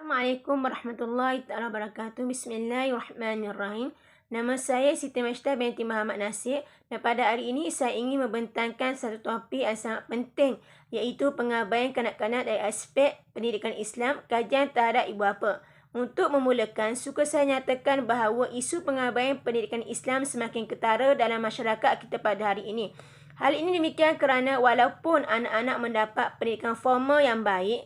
Assalamualaikum warahmatullahi wabarakatuh. Bismillahirrahmanirrahim. Nama saya Siti Mashta binti Muhammad Nasir dan pada hari ini saya ingin membentangkan satu topik yang sangat penting iaitu pengabaian kanak-kanak dari aspek pendidikan Islam kajian terhadap ibu bapa. Untuk memulakan, suka saya nyatakan bahawa isu pengabaian pendidikan Islam semakin ketara dalam masyarakat kita pada hari ini. Hal ini demikian kerana walaupun anak-anak mendapat pendidikan formal yang baik,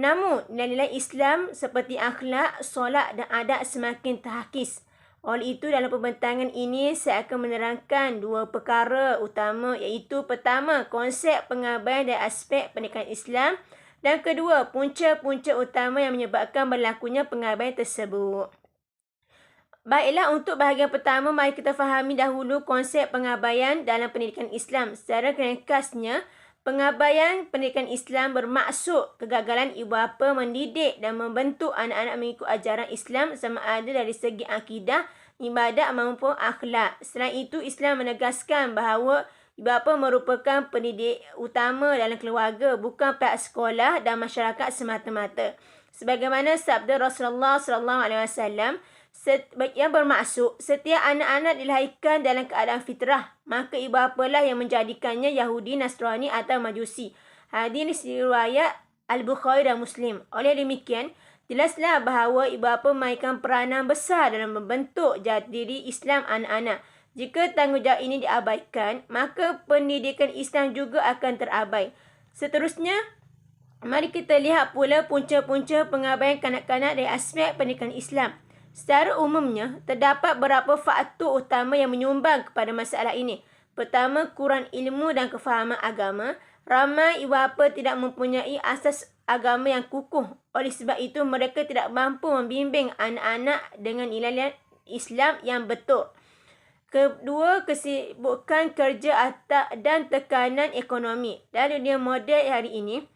Namun, nilai-nilai Islam seperti akhlak, solat dan adab semakin terhakis. Oleh itu, dalam pembentangan ini, saya akan menerangkan dua perkara utama iaitu pertama, konsep pengabaian dari aspek pendidikan Islam dan kedua, punca-punca utama yang menyebabkan berlakunya pengabaian tersebut. Baiklah, untuk bahagian pertama, mari kita fahami dahulu konsep pengabaian dalam pendidikan Islam. Secara ringkasnya, Pengabaian pendidikan Islam bermaksud kegagalan ibu bapa mendidik dan membentuk anak-anak mengikut ajaran Islam sama ada dari segi akidah, ibadat maupun akhlak. Selain itu, Islam menegaskan bahawa ibu bapa merupakan pendidik utama dalam keluarga, bukan pihak sekolah dan masyarakat semata-mata. Sebagaimana sabda Rasulullah sallallahu alaihi wasallam, yang bermaksud setiap anak-anak dilahirkan dalam keadaan fitrah maka ibu apalah yang menjadikannya Yahudi, Nasrani atau Majusi. Hadis riwayat Al-Bukhari dan Muslim. Oleh demikian, jelaslah bahawa ibu bapa memainkan peranan besar dalam membentuk jati diri Islam anak-anak. Jika tanggungjawab ini diabaikan, maka pendidikan Islam juga akan terabai. Seterusnya, mari kita lihat pula punca-punca pengabaian kanak-kanak dari aspek pendidikan Islam. Secara umumnya, terdapat beberapa faktor utama yang menyumbang kepada masalah ini. Pertama, kurang ilmu dan kefahaman agama. Ramai ibu bapa tidak mempunyai asas agama yang kukuh. Oleh sebab itu, mereka tidak mampu membimbing anak-anak dengan nilai Islam yang betul. Kedua, kesibukan kerja dan tekanan ekonomi. Dalam dunia moden hari ini,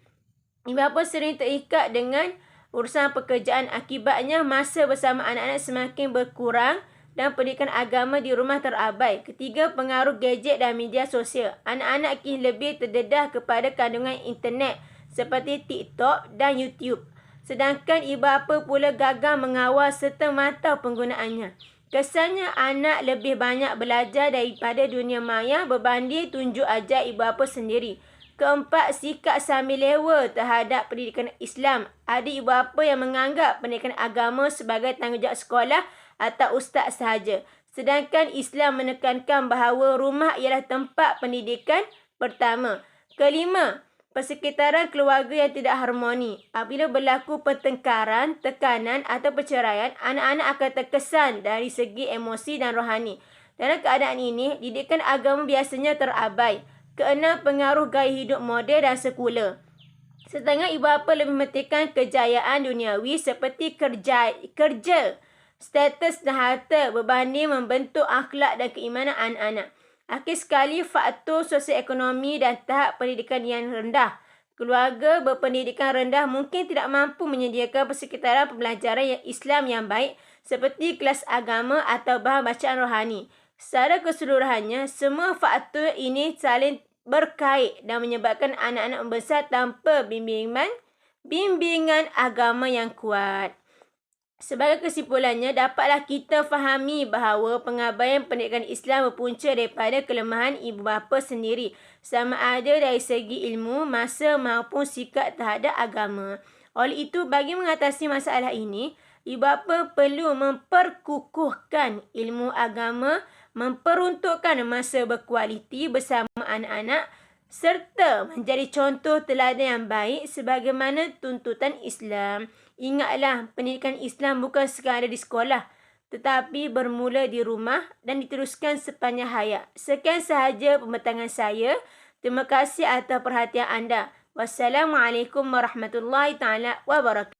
ibu bapa sering terikat dengan urusan pekerjaan akibatnya masa bersama anak-anak semakin berkurang dan pendidikan agama di rumah terabai. Ketiga, pengaruh gadget dan media sosial. Anak-anak kini lebih terdedah kepada kandungan internet seperti TikTok dan YouTube. Sedangkan ibu bapa pula gagal mengawal serta mata penggunaannya. Kesannya anak lebih banyak belajar daripada dunia maya berbanding tunjuk ajar ibu bapa sendiri. Keempat, sikap sambil lewa terhadap pendidikan Islam. Ada ibu bapa yang menganggap pendidikan agama sebagai tanggungjawab sekolah atau ustaz sahaja. Sedangkan Islam menekankan bahawa rumah ialah tempat pendidikan pertama. Kelima, persekitaran keluarga yang tidak harmoni. Apabila berlaku pertengkaran, tekanan atau perceraian, anak-anak akan terkesan dari segi emosi dan rohani. Dalam keadaan ini, didikan agama biasanya terabai. Keenam, pengaruh gaya hidup moden dan sekular. Setengah ibu bapa lebih mementingkan kejayaan duniawi seperti kerja, kerja, status dan harta berbanding membentuk akhlak dan keimanan anak-anak. Akhir sekali, faktor sosioekonomi dan tahap pendidikan yang rendah. Keluarga berpendidikan rendah mungkin tidak mampu menyediakan persekitaran pembelajaran yang Islam yang baik seperti kelas agama atau bahan bacaan rohani. Secara keseluruhannya, semua faktor ini saling berkait dan menyebabkan anak-anak membesar tanpa bimbingan bimbingan agama yang kuat. Sebagai kesimpulannya, dapatlah kita fahami bahawa pengabaian pendidikan Islam berpunca daripada kelemahan ibu bapa sendiri, sama ada dari segi ilmu, masa maupun sikap terhadap agama. Oleh itu, bagi mengatasi masalah ini, ibu bapa perlu memperkukuhkan ilmu agama memperuntukkan masa berkualiti bersama anak-anak serta menjadi contoh teladan yang baik sebagaimana tuntutan Islam. Ingatlah, pendidikan Islam bukan sekadar di sekolah tetapi bermula di rumah dan diteruskan sepanjang hayat. Sekian sahaja pembentangan saya. Terima kasih atas perhatian anda. Wassalamualaikum warahmatullahi taala wabarakatuh.